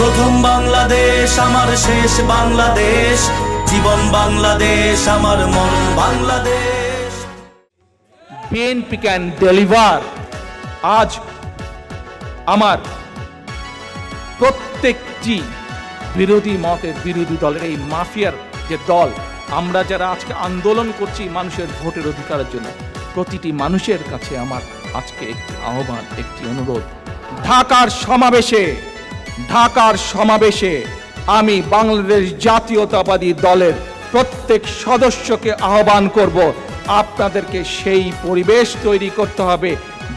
প্রথম বাংলাদেশ, আমার শেষ বাংলাদেশ। জীবন বাংলাদেশ, আমার মন বাংলাদেশ। বিএনপি ক্যান ডেলিভার আজ আমার প্রত্যেকটি বিরোধী মতের বিরোধী দলের এই মাফিয়ার যে দল, আমরা যারা আজকে আন্দোলন করছি মানুষের ভোটের অধিকারের জন্য, প্রতিটি মানুষের কাছে আমার আজকে একটি আহ্বান, একটি অনুরোধ। ঢাকার সমাবেশে ঢাকার সমাবেশে আমি বাংলাদেশ জাতীয়তাবাদী দলের প্রত্যেক সদস্যকে আহ্বান করব। আপনাদেরকে সেই পরিবেশ তৈরি করতে হবে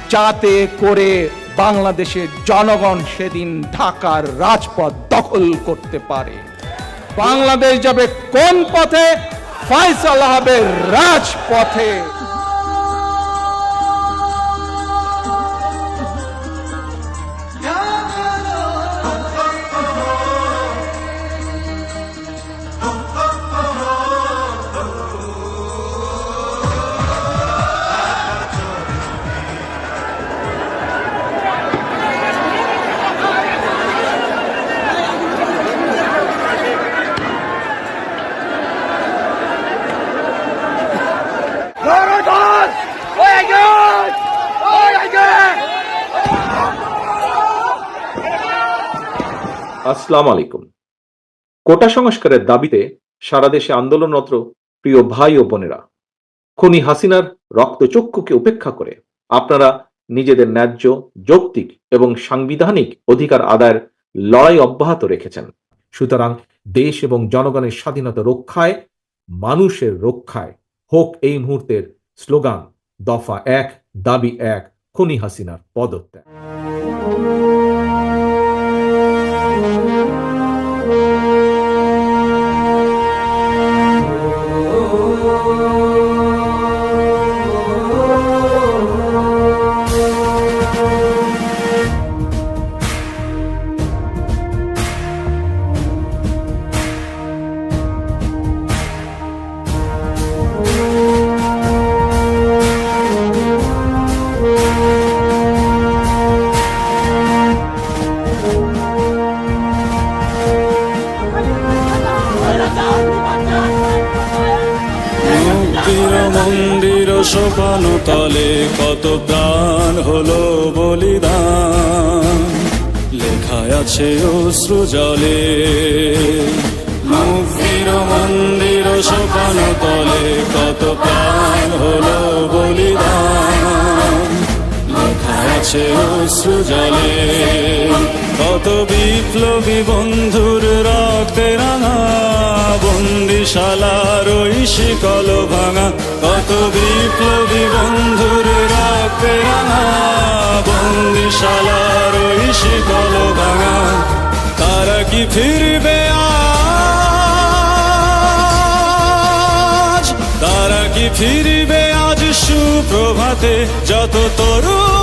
যাতে করে বাংলাদেশের জনগণ সেদিন ঢাকার রাজপথ দখল করতে পারে। বাংলাদেশ যাবে কোন পথে? ফয়সালা হবে রাজপথে। আসসালামু আলাইকুম। কোটা সংস্কারের দাবিতে সারা দেশে আন্দোলনরত প্রিয় ভাই ও বোনেরা, খনি হাসিনার রক্তচক্ষুকে উপেক্ষা করে আপনারা নিজেদের ন্যায্য, যৌক্তিক এবং সাংবিধানিক অধিকার আদায়ের লড়াই অব্যাহত রেখেছেন। সুতরাং দেশ এবং জনগণের স্বাধীনতা রক্ষায়, মানুষের রক্ষায় হোক এই মুহূর্তের স্লোগান, দফা এক, দাবি এক, খনি হাসিনার পদত্যাগ। অশ্রু জলে কত বিপ্লবী বন্ধুর রক্তে রাঙা, বন্দিশালার ওই শিকল ভাঙা। কত বিপ্লবী বন্ধুর রক্তে রাঙা, বন্দিশালার ওই শিকল ভাঙা। তারা কি ফিরবে আজ? তারা কি ফিরবে আজ সুপ্রভাতে? যত তরুণ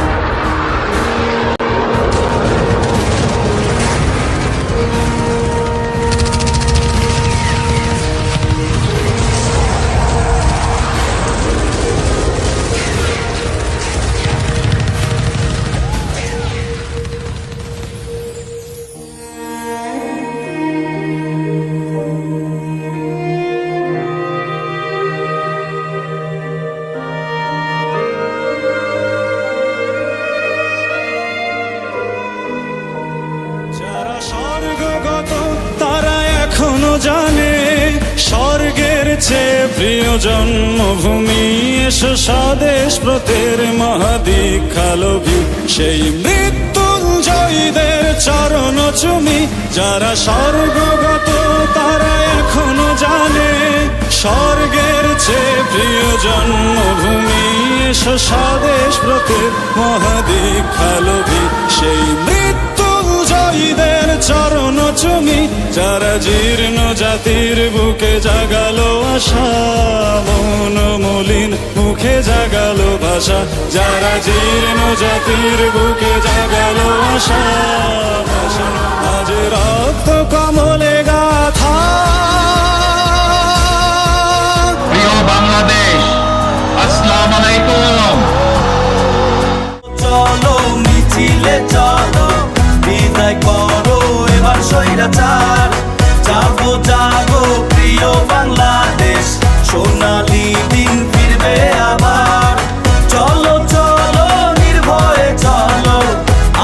স্বদেশ ব্রতের মহাদীক্ষালভী সেই মৃত্যুঞ্জয়ীদের চরণ চুমি যারা স্বর্গগত, তারা এখনও জানে, স্বর্গের চেয়ে প্রিয় জন্মভূমি স্বদেশ ব্রতের মহাদীক্ষালভী সেই মৃত্যু জয়ীদের চরণ চুমি যারা জীর্ণ জাতির বুকে জাগালো আশা মন মলিন মুখে জাগালো ভাষা যারা জীর্ণ জাতির বুকে জাগালো আশা আজ রক্ত কমলে গাথা। প্রিয় বাংলাদেশ আসসালাম আলাইকুম। চলো মিছিলে চলো বিদায় করো। স্বৈরাচার। জাগো জাগো প্রিয় বাংলাদেশ সোনালি দিন ফিরবে আবার। চলো চলো নির্ভয়ে চলো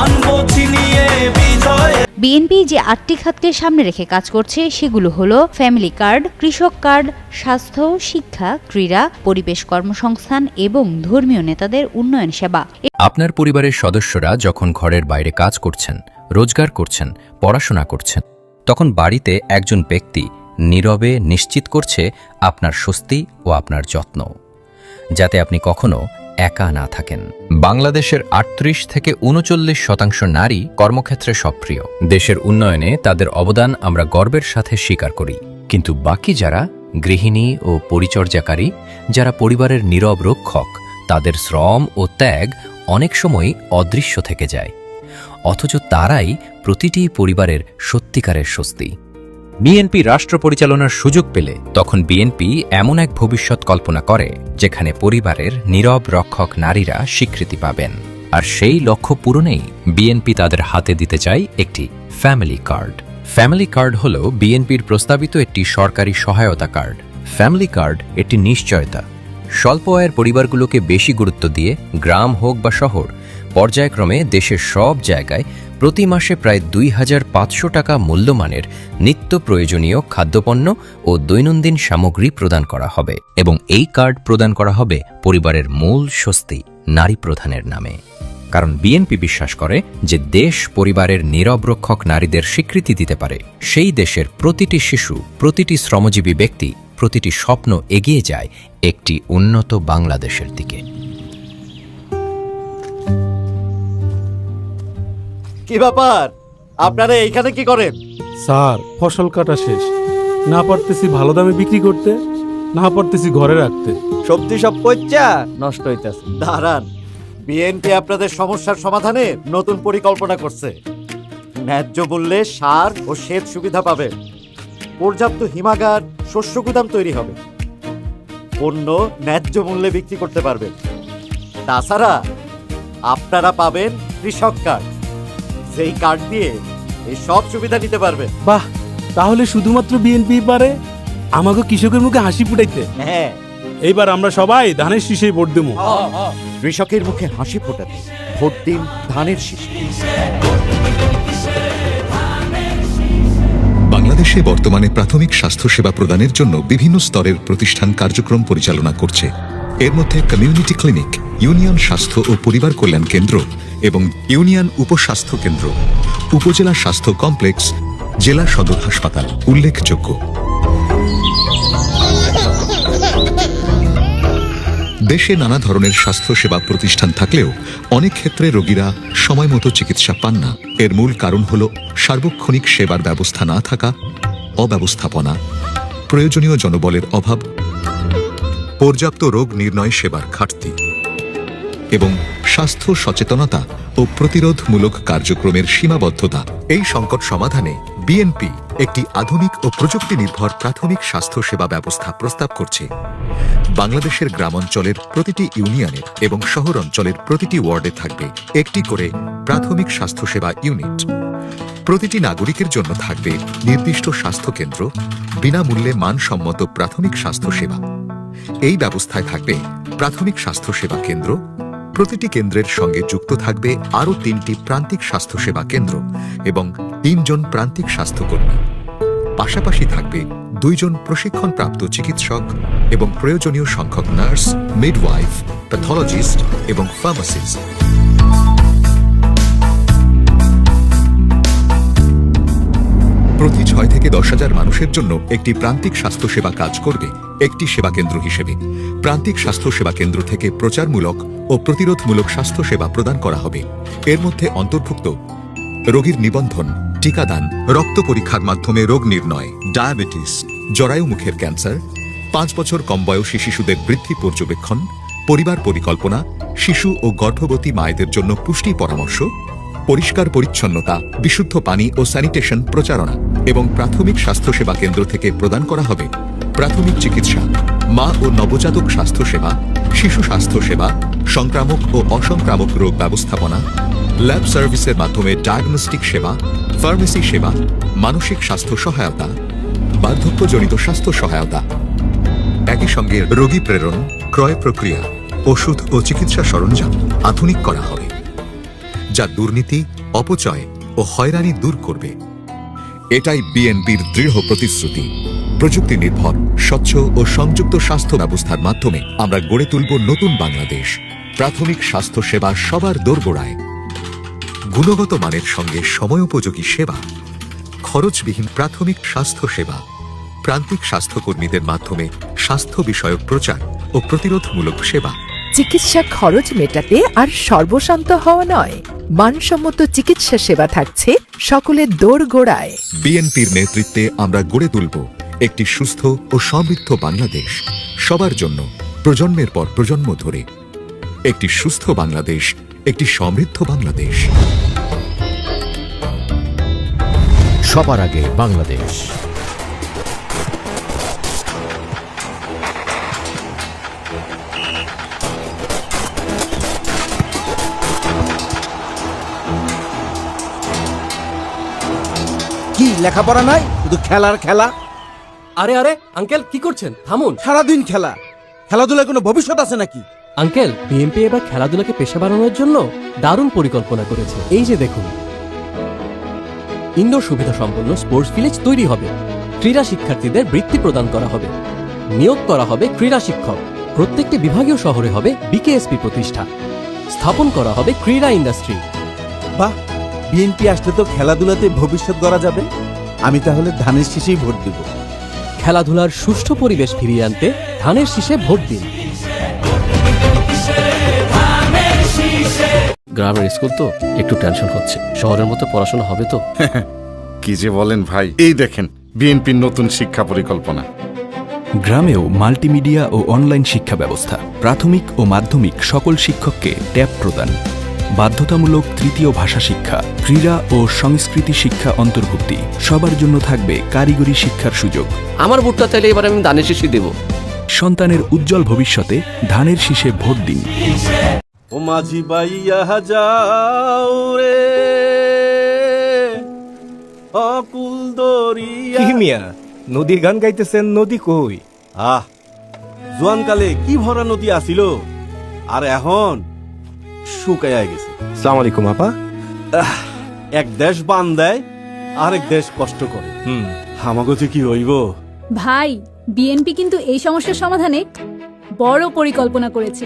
আনব ছিনিয়ে বিজয়। বিএনপি যে আটটি খাতকে সামনে রেখে কাজ করছে সেগুলো হলো ফ্যামিলি কার্ড কৃষক কার্ড স্বাস্থ্য শিক্ষা ক্রীড়া পরিবেশ কর্মসংস্থান এবং ধর্মীয় নেতাদের উন্নয়ন সেবা। আপনার পরিবারের সদস্যরা যখন ঘরের বাইরে কাজ করছেন রোজগার করছেন, পড়াশোনা করছেন। তখন বাড়িতে একজন ব্যক্তি নীরবে নিশ্চিত করছে আপনার স্বস্তি ও আপনার যত্ন, যাতে আপনি কখনো একা না থাকেন। বাংলাদেশের আটত্রিশ থেকে উনচল্লিশ শতাংশ নারী কর্মক্ষেত্রে সক্রিয়। দেশের উন্নয়নে তাদের অবদান আমরা গর্বের সাথে স্বীকার করি। কিন্তু বাকি যারা গৃহিণী ও পরিচর্যাকারী, যারা পরিবারের নীরব রক্ষক, তাদের শ্রম ও ত্যাগ অনেক সময় অদৃশ্য থেকে যায়। অথচ তারাই প্রতিটি পরিবারের সত্যিকারের স্বস্তি। বিএনপি রাষ্ট্র পরিচালনার সুযোগ পেলে তখন বিএনপি এমন এক ভবিষ্যৎ কল্পনা করে, যেখানে পরিবারের নীরব রক্ষক নারীরা স্বীকৃতি পাবেন। আর সেই লক্ষ্য পূরণেই বিএনপি তাদের হাতে দিতে চায় একটি ফ্যামিলি কার্ড ফ্যামিলি কার্ড হল বিএনপির প্রস্তাবিত একটি সরকারি সহায়তা কার্ড ফ্যামিলি কার্ড একটি নিশ্চয়তা। স্বল্প আয়ের পরিবারগুলোকে বেশি গুরুত্ব দিয়ে, গ্রাম হোক বা শহর পর্যায়ক্রমে দেশের সব জায়গায় প্রতি মাসে প্রায় দুই হাজার পাঁচশো টাকা মূল্যমানের নিত্য প্রয়োজনীয় খাদ্যপণ্য ও দৈনন্দিন সামগ্রী প্রদান করা হবে এবং এই কার্ড প্রদান করা হবে পরিবারের মূল স্বস্তি, নারী প্রধানের নামে। কারণ বিএনপি বিশ্বাস করে যে দেশ পরিবারের নীরব রক্ষক নারীদের স্বীকৃতি দিতে পারে, সেই দেশের প্রতিটি শিশু, প্রতিটি শ্রমজীবী ব্যক্তি, প্রতিটি স্বপ্ন এগিয়ে যায় একটি উন্নত বাংলাদেশের দিকে। কি ব্যাপার? আপনারা এইখানে কি করেন? স্যার ফসল কাটা শেষ। না পারতেছি ভালো দামে বিক্রি করতে না পারতেছি ঘরে রাখতে। সবজি সব পচা? নষ্ট হইতেছে। দাঁড়ান। বিএনপি আপনাদের সমস্যার সমাধানে নতুন পরিকল্পনা করছে। ন্যায্য মূল্যে সার ও সেচ সুবিধা পাবে পর্যাপ্ত হিমাগার শস্য গুদাম তৈরি হবে। পণ্য ন্যায্য মূল্যে বিক্রি করতে পারবেন। তাছাড়া আপনারা পাবেন কৃষক কার্ড। যেই কার্ড দিয়ে এই সব সুবিধা নিতে পারবে। বাহ তাহলে শুধুমাত্র বিএনপি পারে? আমাকে কৃষকের মুখে হাসি ফুটাইতে। হ্যাঁ। এইবার আমরা সবাই ধানের শীষেই ভোট দেবো। কৃষকের মুখে হাসি ফোটাতে ভোট দিন ধানের শীষে। বাংলাদেশে বর্তমানে প্রাথমিক স্বাস্থ্যসেবা প্রদানের জন্য বিভিন্ন স্তরের প্রতিষ্ঠান কার্যক্রম পরিচালনা করছে। এর মধ্যে কমিউনিটি ক্লিনিক ইউনিয়ন স্বাস্থ্য ও পরিবার কল্যাণ কেন্দ্র এবং ইউনিয়ন উপস্বাস্থ্য কেন্দ্র, উপজেলা স্বাস্থ্য কমপ্লেক্স জেলা সদর হাসপাতাল উল্লেখযোগ্য। দেশে নানা ধরনের স্বাস্থ্যসেবা প্রতিষ্ঠান থাকলেও অনেক ক্ষেত্রে রোগীরা সময় মতো চিকিৎসা পান না। এর মূল কারণ হল সার্বক্ষণিক সেবার ব্যবস্থা না থাকা, অব্যবস্থাপনা, প্রয়োজনীয় জনবলের অভাব। পর্যাপ্ত রোগ নির্ণয় সেবার ঘাটতি এবং স্বাস্থ্য সচেতনতা ও প্রতিরোধমূলক কার্যক্রমের সীমাবদ্ধতা। এই সংকট সমাধানে বিএনপি একটি আধুনিক ও প্রযুক্তি নির্ভর প্রাথমিক স্বাস্থ্যসেবা ব্যবস্থা প্রস্তাব করছে। বাংলাদেশের গ্রামাঞ্চলের প্রতিটি ইউনিয়নের এবং শহর অঞ্চলের প্রতিটি ওয়ার্ডে থাকবে একটি করে প্রাথমিক স্বাস্থ্যসেবা ইউনিট। প্রতিটি নাগরিকের জন্য থাকবে নির্দিষ্ট স্বাস্থ্য কেন্দ্র বিনামূল্যে মানসম্মত প্রাথমিক স্বাস্থ্যসেবা এই ব্যবস্থায় থাকবে প্রাথমিক স্বাস্থ্যসেবা কেন্দ্র, প্রতিটি কেন্দ্রের সঙ্গে যুক্ত থাকবে আরও তিনটি প্রান্তিক স্বাস্থ্যসেবা কেন্দ্র এবং তিনজন প্রান্তিক স্বাস্থ্যকর্মী। পাশাপাশি থাকবে দুইজন প্রশিক্ষণপ্রাপ্ত চিকিৎসক এবং প্রয়োজনীয় সংখ্যক নার্স মিডওয়াইফ প্যাথোলজিস্ট এবং ফার্মাসিস্ট প্রতি ছয় থেকে দশ হাজার মানুষের জন্য একটি প্রান্তিক স্বাস্থ্যসেবা কাজ করবে। একটি সেবা কেন্দ্র হিসেবে প্রান্তিক স্বাস্থ্যসেবা কেন্দ্র থেকে প্রচারমূলক ও প্রতিরোধমূলক স্বাস্থ্যসেবা প্রদান করা হবে। এর মধ্যে অন্তর্ভুক্ত রোগীর নিবন্ধন, টিকাদান, রক্ত পরীক্ষার মাধ্যমে রোগ নির্ণয়, ডায়াবেটিস, জরায়ু মুখের ক্যান্সার, পাঁচ বছর কম বয়সী শিশুদের বৃদ্ধি পর্যবেক্ষণ, পরিবার পরিকল্পনা, শিশু ও গর্ভবতী মায়েদের জন্য পুষ্টি পরামর্শ পরিষ্কার পরিচ্ছন্নতা, বিশুদ্ধ পানি ও স্যানিটেশন প্রচারণা এবং প্রাথমিক স্বাস্থ্যসেবা কেন্দ্র থেকে প্রদান করা হবে প্রাথমিক চিকিৎসা, মা ও নবজাতক স্বাস্থ্যসেবা, শিশু স্বাস্থ্যসেবা, সংক্রামক ও অসংক্রামক রোগ ব্যবস্থাপনা, ল্যাব সার্ভিসের মাধ্যমে ডায়াগনস্টিক সেবা, ফার্মেসি সেবা, মানসিক স্বাস্থ্য সহায়তা, বার্ধক্যজনিত স্বাস্থ্য সহায়তা। একই সঙ্গে রোগী প্রেরণ, ক্রয় প্রক্রিয়া, ওষুধ ও চিকিৎসা সরঞ্জাম আধুনিক করা হবে। যা দুর্নীতি, অপচয় ও হয়রানি দূর করবে। এটাই বিএনপির দৃঢ় প্রতিশ্রুতি। প্রযুক্তি নির্ভর, স্বচ্ছ ও সংযুক্ত স্বাস্থ্য ব্যবস্থার মাধ্যমে আমরা গড়ে তুলব নতুন বাংলাদেশ। প্রাথমিক স্বাস্থ্য সেবা সবার দোরগোড়ায়। গুণগত মানের সঙ্গে সময়োপযোগী সেবা। খরচবিহীন প্রাথমিক স্বাস্থ্য সেবা। প্রান্তিক স্বাস্থ্যকর্মীদের মাধ্যমে স্বাস্থ্য বিষয়ক প্রচার ও প্রতিরোধমূলক সেবা। চিকিৎসা খরচ মেটাতে আর সর্বশান্ত হওয়া নয়। মানসম্মত চিকিৎসা সেবা থাকছে সকলের দোর গোড়ায় বিএনপির নেতৃত্বে আমরা গড়ে তুলব একটি সুস্থ ও সমৃদ্ধ বাংলাদেশ। সবার জন্য প্রজন্মের পর প্রজন্ম ধরে। একটি সুস্থ বাংলাদেশ একটি সমৃদ্ধ বাংলাদেশ। সবার আগে বাংলাদেশ। লেখাপড়া নাই শুধু খেলার খেলা। আরে আরে আঙ্কেল কি করছেন? থামুন। সারাদিন খেলা। খেলাধুলায় কোনো ভবিষ্যৎ আছে নাকি? আঙ্কেল বিএনপি এবার খেলাধুলাকে পেশা বানানোর জন্য দারুণ পরিকল্পনা করেছে। এই যে দেখুন। ইনডোর সুবিধা সম্পন্ন স্পোর্টস ভিলেজ তৈরি হবে। ক্রীড়া শিক্ষার্থীদের বৃত্তি প্রদান করা হবে। নিয়োগ করা হবে ক্রীড়া শিক্ষক। প্রত্যেকটি বিভাগীয় শহরে হবে বিকেএসপি প্রতিষ্ঠা। স্থাপন করা হবে ক্রীড়া ইন্ডাস্ট্রি। বাহ! বিএনপি আসলে তো খেলাধুলাতে ভবিষ্যৎ গড়া যাবে। আমি তাহলে ধানের শীষেই ভোট দেব। খেলাধুলার সুষ্ঠু পরিবেশ ফিরিয়ে আনতে ধানের শীষে ভোট দিন। গ্রামের স্কুল তো একটু টেনশন হচ্ছে। শহরের মতো পড়াশোনা হবে তো? কি যে বলেন ভাই এই দেখেন বিএনপির নতুন শিক্ষা পরিকল্পনা। গ্রামেও মাল্টিমিডিয়া ও অনলাইন শিক্ষা ব্যবস্থা প্রাথমিক ও মাধ্যমিক সকল শিক্ষককে ট্যাব প্রদান। বাধ্যতামূলক তৃতীয় ভাষা শিক্ষা ক্রীড়া ও সংস্কৃতি শিক্ষা অন্তর্ভুক্তি। সবার জন্য থাকবে কারিগরি শিক্ষার সুযোগ। আমার ভোটটা চাইলে এবার আমি ধানের শীষই দেব। সন্তানের উজ্জ্বল ভবিষ্যতে ধানের শীষে ভোট দিন। ও মাঝি বাইয়া যাও রে। অকুল দরিয়া। মিয়া? নদীর গান গাইতেছেন নদী কই? আহ জোয়ানকালে কি ভরা নদী আসিল আর এখন? শুকাইয়া গেছে। সালাম আলাইকুম আপা। এক দেশ বান দেয় আরেক দেশ কষ্ট করে। হুম। যে কি হইব? ভাই বিএনপি কিন্তু এই সমস্যার সমাধানে বড় পরিকল্পনা করেছে।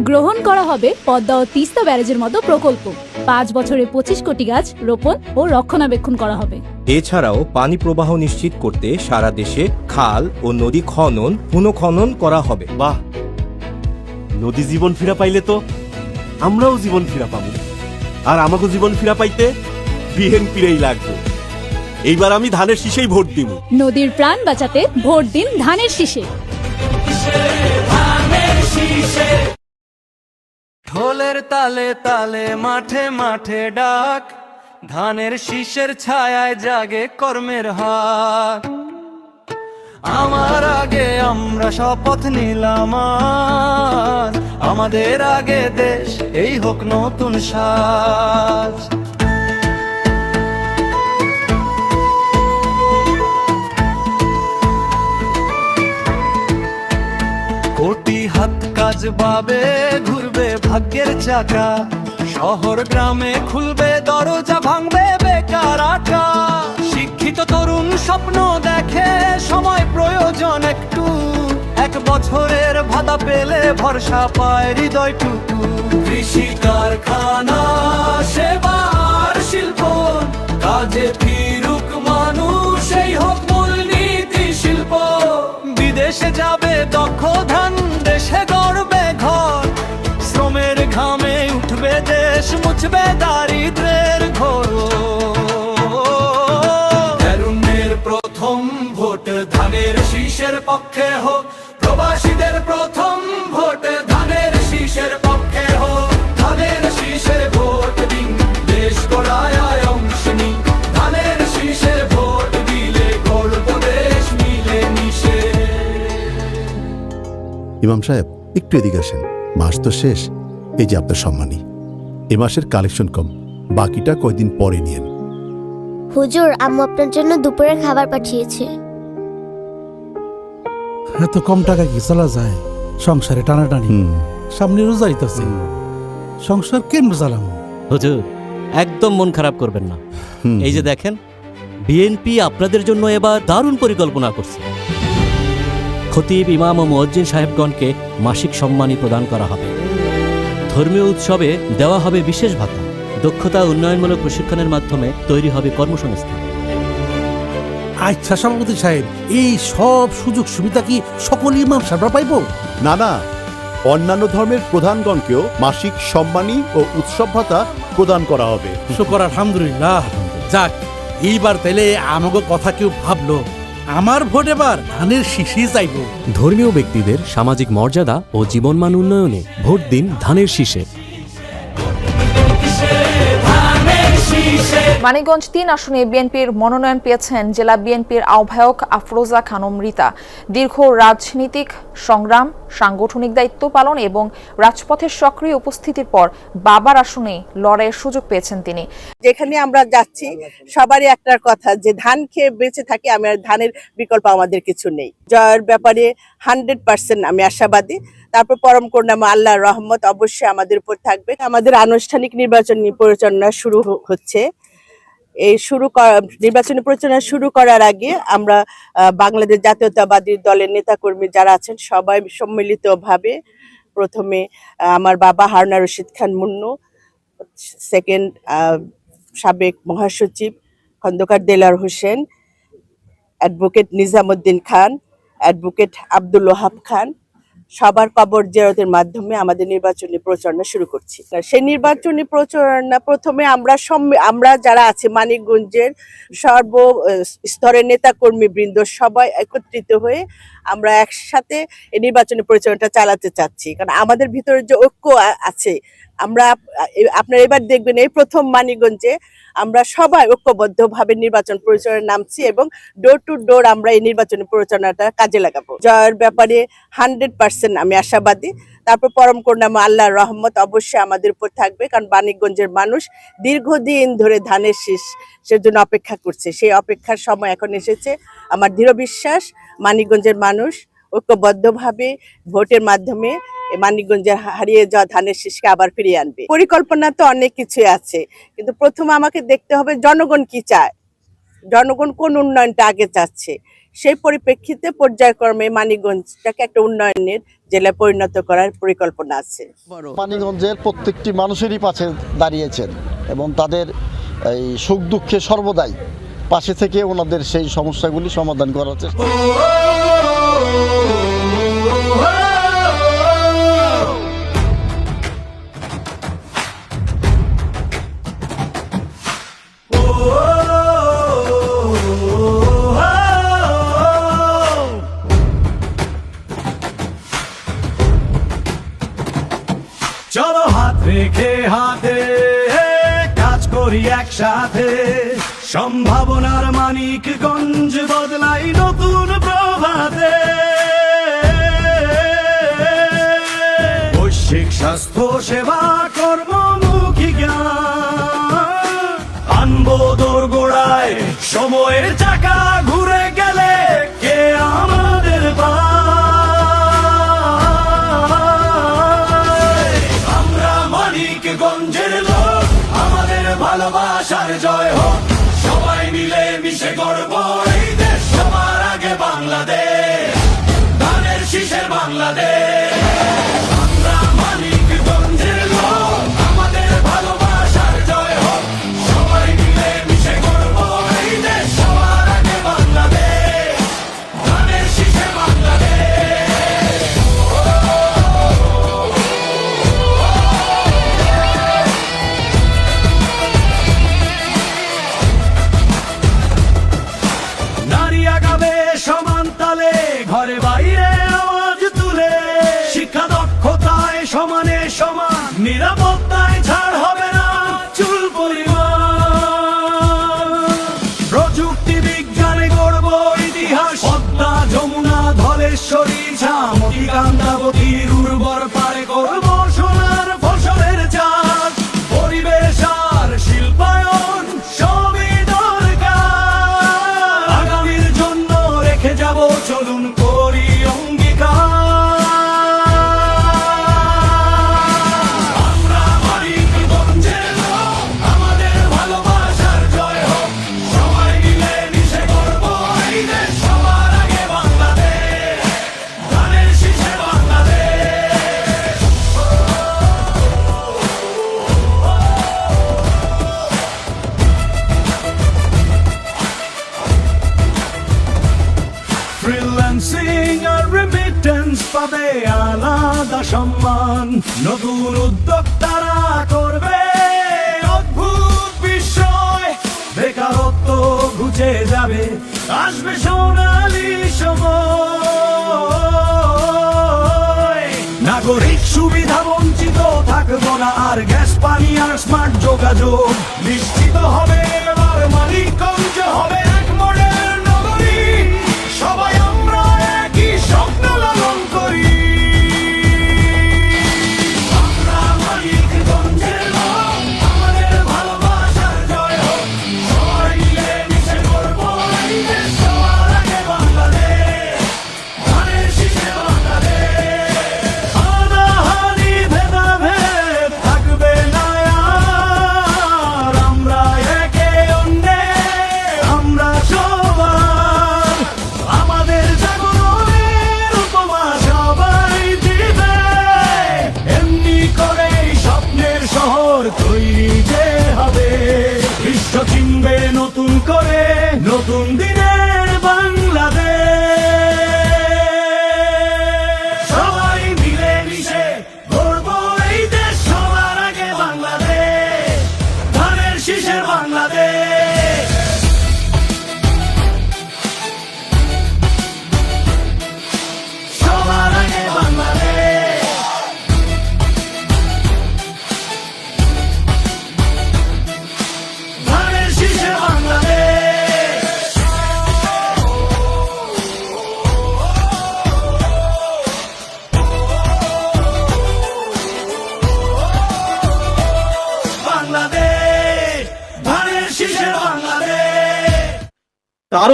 গ্রহণ করা হবে পদ্মা ও তিস্তা ব্যারেজের মতো প্রকল্প। পাঁচ বছরে পঁচিশ কোটি গাছ রোপণ ও রক্ষণাবেক্ষণ করা হবে। এছাড়াও পানি প্রবাহ নিশ্চিত করতে সারা দেশে খাল ও নদী খনন পুনঃখনন করা হবে। বাহ। নদী জীবন ফিরা পাইলে তো আমরাও জীবন ফিরা পাবো। আর আমাকে জীবন ফিরা পাইতে বিএনপিরই লাগবে। এইবার আমি ধানের শীষেই ভোট দিব। নদীর প্রাণ বাঁচাতে ভোট দিন ধানের শীষে। ঢোলের তালে তালে মাঠে মাঠে ডাক ধানের শীষের ছায়ায় জাগে কর্মের হাত আমার আগে আমরা শপথ নিলাম আমাদের আগে দেশ এই হোক নতুন সাজ। কোটি হাত কাজ পাবে, ঘুরবে ভাগ্যের চাকা। শহর, গ্রামে খুলবে, দরজা ভাঙবে বেকার আটা। শিক্ষিত তরুণ স্বপ্ন দেখে সময় প্রয়োজন একটু। এক বছরের ভাতা পেলে ভরসা পায় হৃদয়টুকু। কৃষি কারখানা সেবার শিল্প, কাজে ফিরুক মানুষ এই হোক মূলনীতি শিল্প। বিদেশে যাবে দক্ষ ধান দেশে গড়বে ঘর। শ্রমের ঘামে উঠবে দেশ, মুছবে দারিদ্রের ঘোর। ধানের শীষের পক্ষে হোক প্রবাসীদের প্রথম ভোট ধানের শীষের পক্ষে হোক। ধানের শীষের ভোট দিন দেশ গড়ায় অংশ নিন। ধানের শীষের ভোট দিলে গর্ব দেশ মিলে মিশে ইমাম সাহেব একটু এদিকে আসেন। মাস তো শেষ এই যে আপনার সম্মানী। এ মাসের কালেকশন কম বাকিটা কয়দিন পরে নিয়েন। হুজুর আম্মু আপনার জন্য দুপুরের খাবার পাঠিয়েছে। এত কম টাকা কি চলা যায়? সংসারে টানাটানি। সামনে রোজা আইতাছে। সংসার কেমন চালাম হুজুর একদম মন খারাপ করবেন না। এই যে দেখেন বিএনপি আপনাদের জন্য এবার দারুণ পরিকল্পনা করছে। খতিব ইমাম ও মুয়াজ্জিন সাহেবগণকে মাসিক সম্মানী প্রদান করা হবে। ধর্মীয় উৎসবে দেওয়া হবে বিশেষ ভাতা। দক্ষতা উন্নয়নমূলক প্রশিক্ষণের মাধ্যমে তৈরি হবে কর্মসংস্থান। আচ্ছা সভাপতি সাহেব এই সব সুযোগ সুবিধা কি সকল ইমাম সাহেবরা পাইব? না না। অন্যান্য ধর্মের প্রধানগণকেও মাসিক সম্মানী ও উৎসব ভাতা প্রদান করা হবে। শুকর আলহামদুলিল্লাহ যাক এইবার তাইলে আমাকে কথা কেউ ভাবলো আমার ভোট এবার ধানের শীষে চাইব। ধর্মীয় ব্যক্তিদের সামাজিক মর্যাদা ও জীবনমান উন্নয়নে ভোট দিন ধানের শীষে। মানিকগঞ্জ তিন আসনে বিএনপির মনোনয়ন পেয়েছেন জেলা বিএনপির আহ্বায়ক আফরোজা খানম রীতা। দীর্ঘ রাজনীতিক সংগ্রাম, সাংগঠনিক দায়িত্ব পালন এবং রাজপথের সক্রিয় উপস্থিতির পর বাবার আসনে লড়াইয়ের সুযোগ পেয়েছেন তিনি। যেখানে আমরা যাচ্ছি, সবারই একটা কথা যে ধান খেয়ে বেঁচে থাকি, আমি আর ধানের বিকল্প আমাদের কিছু নেই। জয়ের ব্যাপারে হান্ড্রেড পার্সেন্ট আমি আশাবাদী। তারপর পরম করুণাময় আল্লাহর রহমত অবশ্যই আমাদের উপর থাকবে। আমাদের আনুষ্ঠানিক নির্বাচন পরিচালনা শুরু হচ্ছে। এই শুরু করা- নির্বাচনী পরিচালনা শুরু করার আগে আমরা বাংলাদেশ জাতীয়তাবাদী দলের নেতাকর্মী যারা আছেন সবাই সম্মিলিতভাবে প্রথমে আমার বাবা হারনা রশিদ খান মুন্নু সেকেন্ড সাবেক মহাসচিব খন্দকার দেলার হোসেন অ্যাডভোকেট নিজামুদ্দিন খান অ্যাডভোকেট আব্দুল ওহাব খান সবার কবর জেরতের মাধ্যমে আমাদের নির্বাচনী প্রচারণা শুরু করছি। সেই নির্বাচনী প্রচারণা প্রথমে আমরা আমরা যারা আছে মানিকগঞ্জের সর্ব স্তরের নেতাকর্মী বৃন্দ সবাই একত্রিত হয়ে আমরা একসাথে এই নির্বাচনী পরিচালনাটা চালাতে চাচ্ছি। কারণ আমাদের ভিতরে যে ঐক্য আছে, আমরা আপনারা এবার দেখবেন এই প্রথম মানিকগঞ্জে আমরা সবাই ঐক্যবদ্ধভাবে নির্বাচন পরিচালনায় নামছি এবং ডোর টু ডোর আমরা এই নির্বাচনী পরিচালনাটা কাজে লাগাবো। জয়ের ব্যাপারে হান্ড্রেড পার্সেন্ট আমি আশাবাদী। তারপর পরম করুণাময় আল্লাহর রহমত অবশ্যই আমাদের উপর থাকবে, কারণ বাণিকগঞ্জের মানুষ দীর্ঘদিন ধরে ধানের শীষ সেজন্য অপেক্ষা করছে। সেই অপেক্ষার সময় এখন এসেছে। আমার দৃঢ় বিশ্বাস মানিকগঞ্জের মানুষ ঐক্যবদ্ধভাবে ভোটের মাধ্যমে এই মানিকগঞ্জের হারিয়ে যাওয়া ধানের শীষকে আবার ফিরিয়ে আনবে। পরিকল্পনা তো অনেক কিছুই আছে কিন্তু প্রথমে আমাকে দেখতে হবে জনগণ কি চায়। জনগণ কোন উন্নয়নটা আগে চাচ্ছে? সেই পরিপ্রেক্ষিতে পর্যায়ক্রমে মানিকগঞ্জটাকে একটা উন্নয়নের জেলায় পরিণত করার পরিকল্পনা আছে। মানিকগঞ্জের প্রত্যেকটি মানুষেরই পাশে দাঁড়িয়েছেন এবং তাদের এই সুখ দুঃখে সর্বদাই পাশে থেকে ওনাদের সেই সমস্যাগুলি সমাধান চেষ্টা। চলো হাত রেখে হাতে কাজ করি একসাথে। সম্ভাবনার মানিকগঞ্জ বদলাই নতুন প্রভাতে। বৈশ্বিক স্বাস্থ্য, সেবা, কর্মমুখী জ্ঞান। আনব দোর গোড়ায় সময়ের চাকা ঘুরে বাংলাদেশ ধানের শীষের বাংলাদেশ। স্মার্ট যোগাযোগ নিশ্চিত হবে। নতুন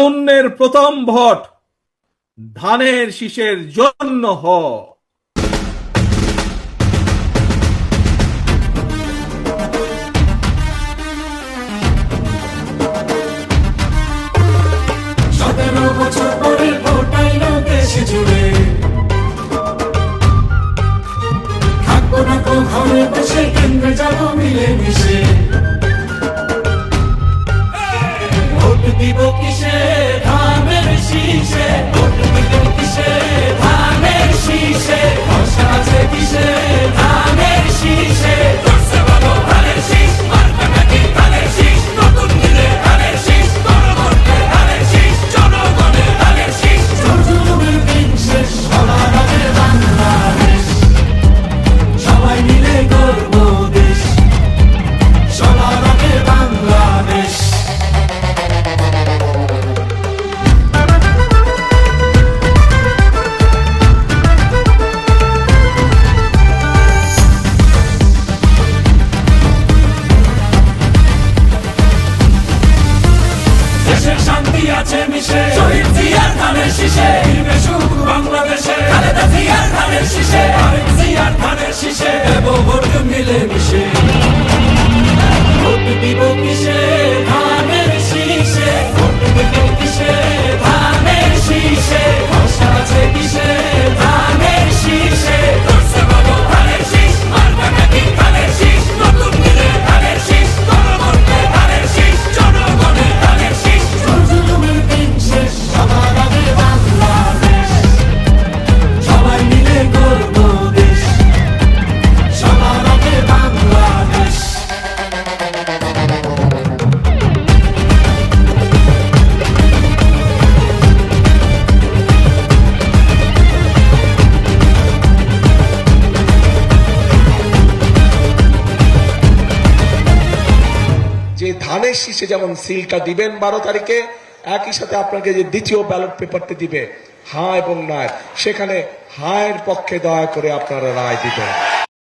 তারুণ্যের প্রথম ভোট ধানের শীষের জন্য হ। বছর মিলে মিশে ভোট দিব shit. যেমন সিলটা দিবেন বারো তারিখে, একই সাথে আপনাকে যে দ্বিতীয় ব্যালট পেপারটি দিবে হা এবং নায় সেখানে হায়ের পক্ষে দয়া করে আপনারা রায় দিবেন।